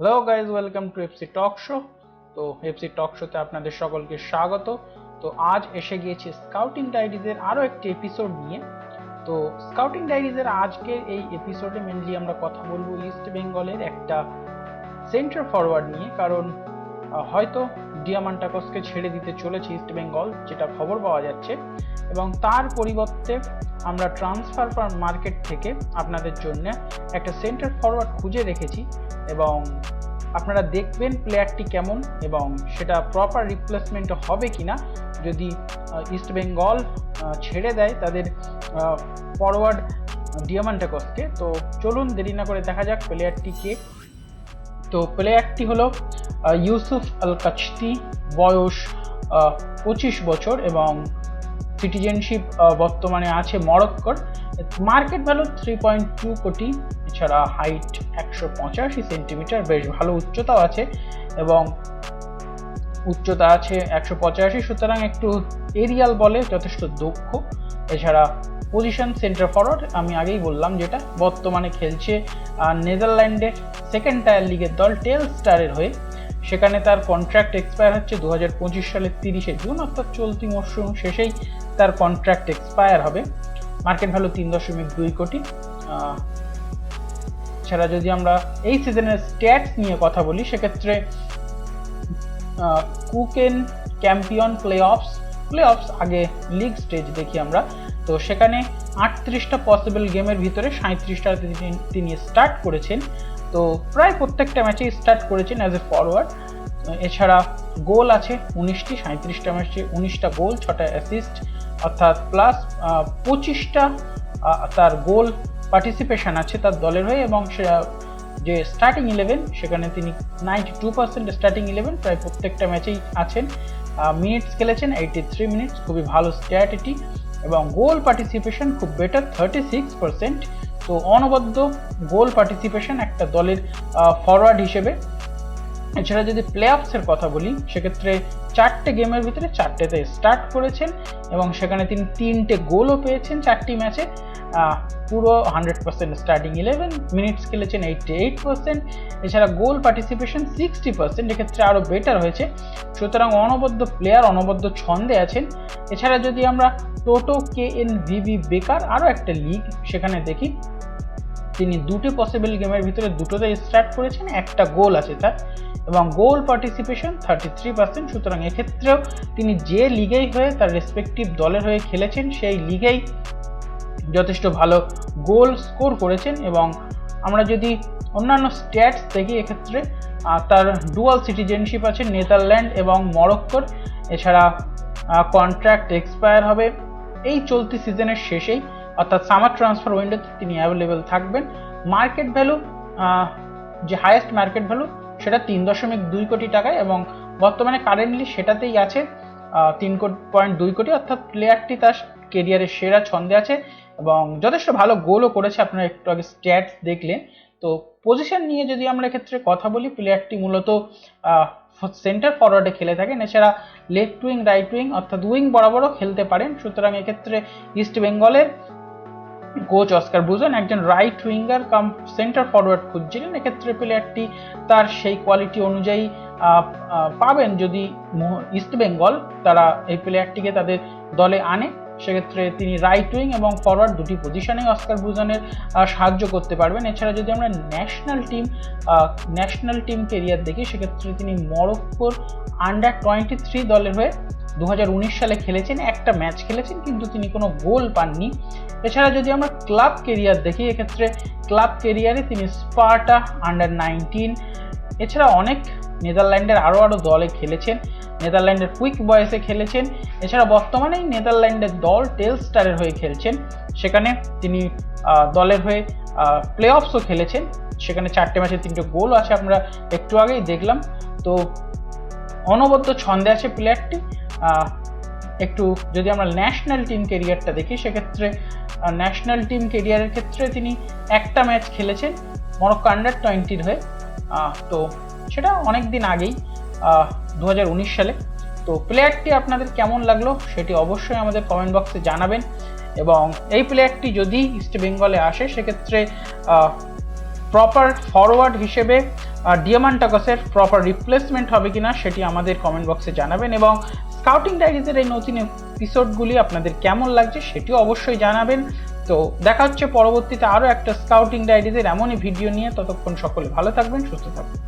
Hello guys welcome to FC talk show তো FC talk শোতে আপনাদের সকলকে স্বাগত। তো আজ এসে গিয়েছি স্কাউটিং ডায়েরিজের আরও একটি এপিসোড নিয়ে। তো স্কাউটিং ডায়েরিজের আজকের এই এপিসোডে মেনলি আমরা কথা বলব ইস্ট বেঙ্গলের একটা সেন্টার ফরওয়ার্ড নিয়ে। কারণ হয়তো ডিয়ামান্টাকসকে ছেড়ে দিতে চলেছে ইস্ট বেঙ্গল, যেটা খবর পাওয়া যাচ্ছে। এবং তার পরিবর্তে আমরা ট্রান্সফার মার্কেট থেকে আপনাদের জন্য একটা সেন্টার ফরওয়ার্ড খুঁজে রেখেছি। এবং আপনারা দেখবেন প্লেয়ারটি কেমন এবং সেটা প্রপার রিপ্লেসমেন্ট হবে কিনা। যদি ইস্ট বেঙ্গল ছেড়ে দেয় তাদের ফরওয়ার্ড ডিয়ামান্টাকসকে, তো চলুন দেরি না করে দেখা যাক প্লেয়ারটি কে তো প্লেয়ারটি হলো ইউসুফ আল কাচতি বয়স পঁচিশ বছর এবং সিটিজেনশিপ বর্তমানে আছে মরক্কোর। Market value three point two কোটি, এছাড়া হাইট একশো পঁচাশি সেন্টিমিটার বেশ ভালো উচ্চতাও আছে এবং উচ্চতা আছে একশো পঁচাশি, সুতরাং একটু এরিয়াল বলে যথেষ্ট দক্ষ। এছাড়া পজিশন সেন্টার ফরওয়ার্ড আমি আগেই বললাম যেটা বর্তমানে খেলছে নেদারল্যান্ডের সেকেন্ড টায়ার লিগের দল টেল স্টারের হয়ে। সেখানে তার কন্ট্রাক্ট এক্সপায়ার হচ্ছে দু হাজার পঁচিশ সালের তিরিশে জুন, অর্থাৎ চলতি মরশুম শেষেই তার কন্ট্রাক্ট এক্সপায়ার হবে। মার্কেট ভ্যালু তিন দশমিক দুই কোটি। এছাড়া যদি আমরা এই সিজনের স্ট্যাটস নিয়ে কথা বলি, সেক্ষেত্রে কুকেন champion play offs play offs আগে লিগ স্টেজ দেখি আমরা। তো সেখানে আটত্রিশটা পসিবল গেমের ভিতরে সাঁত্রিশটা তিনি স্টার্ট করেছেন। তো প্রায় প্রত্যেকটা ম্যাচেই স্টার্ট করেছেন অ্যাজ এ ফরওয়ার্ড এছাড়া গোল আছে উনিশটি সাঁত্রিশটা ম্যাচে উনিশটা গোল ছটা অ্যাসিস্ট অর্থাৎ প্লাস পঁচিশটা তার গোল পার্টিসিপেশন আছে তার দলের হয়ে এবং সে, যে স্টার্টিং ইলেভেন সেখানে তিনি ninety two percent starting eleven প্রায় প্রত্যেকটা ম্যাচেই আছেন। মিনিটস খেলেছেন এইটি থ্রি মিনিটস খুবই ভালো স্ট্যাট এটি এবং গোল পার্টিসিপেশন খুব বেটার থার্টি সিক্স পার্সেন্ট তো অনবদ্য গোল পার্টিসিপেশন একটা দলের ফরওয়ার্ড হিসেবে। এছাড়া যদি প্লে অফসের কথা বলি, সেক্ষেত্রে চারটে গেমের ভিতরে চারটেতে স্টার্ট করেছেন এবং সেখানে তিনি তিনটে গোলও পেয়েছেন চারটি ম্যাচে। পুরো hundred percent starting eleven minutes খেলেছেন এইটটি এইট পার্সেন্ট এছাড়া গোল পার্টিসিপেশন সিক্সটি পার্সেন্ট এক্ষেত্রে আরও বেটার হয়েছে। সুতরাং অনবদ্য প্লেয়ার অনবদ্য ছন্দে আছেন। এছাড়া যদি আমরা টোটো কে এন ভিভি বেকার আরও একটা লিগ সেখানে দেখি, তিনি দুটো পসিবল গেমের ভিতরে দুটোতে স্টার্ট করেছেন, একটা গোল আছে তার। এবং goal participation thirty three percent সুতরাং এক্ষেত্রেও তিনি যে লিগেই হয়ে তার রেসপেক্টিভ দলের হয়ে খেলেছেন, সেই লিগেই যথেষ্ট ভালো গোল স্কোর করেছেন এবং আমরা যদি অন্যান্য স্ট্যাটস দেখি এক্ষেত্রে তার ডুয়াল সিটিজেনশিপ আছে নেদারল্যান্ড এবং মরক্কোর। এছাড়া কন্ট্রাক্ট এক্সপায়ার হবে এই চলতি সিজনের শেষেই। অর্থাৎ সামার ট্রান্সফার উইন্ডোতে তিনি অ্যাভেলেবেল থাকবেন। মার্কেট ভ্যালু যে হায়েস্ট মার্কেট ভ্যালু সেটা তিন দশমিক দুই কোটি টাকায় এবং বর্তমানে কারেন্টলি সেটাতেই আছে তিন কোটি পয়েন্ট দুই কোটি, অর্থাৎ প্লেয়ারটি তার কেরিয়ারের সেরা ছন্দে আছে এবং যথেষ্ট ভালো গোলও করেছে, আপনারা একটু আগে স্ট্যাটস দেখলেন তো পজিশন নিয়ে যদি আমরা এক্ষেত্রে কথা বলি প্লেয়ারটি মূলত সেন্টার ফরওয়ার্ডে খেলে থাকেন। এছাড়া লেফট উইং রাইট উইং অর্থাৎ উইং বরাবরও খেলতে পারেন। সুতরাং এক্ষেত্রে ইস্ট বেঙ্গলের কোচ অস্কার বুঝেন একজন right winger cum centre forward খুঁজছিলেন। এক্ষেত্রে প্লেয়ারটি তার সেই কোয়ালিটি অনুযায়ী পাবেন যদি ইস্ট বেঙ্গল তারা এই প্লেয়ারটিকে তাদের দলে আনে। সেক্ষেত্রে তিনি রাইট উইং এবং ফরওয়ার্ড দুটি পজিশনেই অস্কার ব্রুজনের সাহায্য করতে পারবেন। এছাড়া যদি আমরা national team national team career দেখি, সেক্ষেত্রে তিনি মরক্কোর আন্ডার টোয়েন্টি থ্রি দলের হয়ে দু হাজার উনিশ সালে খেলেছেন, একটা ম্যাচ খেলেছেন, কিন্তু তিনি কোনো গোল পাননি। এছাড়া যদি আমরা ক্লাব কেরিয়ার দেখি, এক্ষেত্রে ক্লাব কেরিয়ারে তিনি স্পার্টা আন্ডার নাইনটিন এছাড়া অনেক নেদারল্যান্ডের আরও আরও দলে খেলেছেন। নেদারল্যান্ডের কুইক বয়সে খেলেছেন। এছাড়া বর্তমানে নেদারল্যান্ডের দল টেল স্টারের হয়ে খেলছেন। সেখানে তিনি দলের হয়ে প্লে অফসও খেলেছেন। সেখানে চারটে ম্যাচে তিনটে গোল আছে আমরা একটু আগেই দেখলাম। তো অনবদ্য ছন্দে আছে প্লেয়ারটি। একটু যদি আমরা ন্যাশনাল টিম কেরিয়ারটা দেখি, সেক্ষেত্রে ন্যাশনাল টিম কেরিয়ারের ক্ষেত্রে তিনি একটা ম্যাচ খেলেছেন মরক্কো আন্ডার টোয়েন্টির হয়ে। তো সেটা অনেক দিন আগেই দু হাজার উনিশ সালে। তো প্লেয়ারটি আপনাদের কেমন লাগল সেটি অবশ্যই আমাদের কমেন্ট বক্সে জানাবেন এবং এই প্লেয়ারটি যদি ইস্ট বেঙ্গলে আসে, সেক্ষেত্রে প্রপার ফরওয়ার্ড হিসেবে ডিয়ামান্টাকসের প্রপার রিপ্লেসমেন্ট হবে কিনা সেটি আমাদের কমেন্ট বক্সে জানাবেন এবং স্কাউটিং ডায়েরিজের এই নতুন এপিসোডগুলি আপনাদের কেমন লাগছে সেটিও অবশ্যই জানাবেন। তো দেখা হচ্ছে পরবর্তীতে আরও একটা স্কাউটিং ডায়েরিজের এমনই ভিডিও নিয়ে। ততক্ষণ সকলে ভালো থাকবেন, সুস্থ থাকবেন।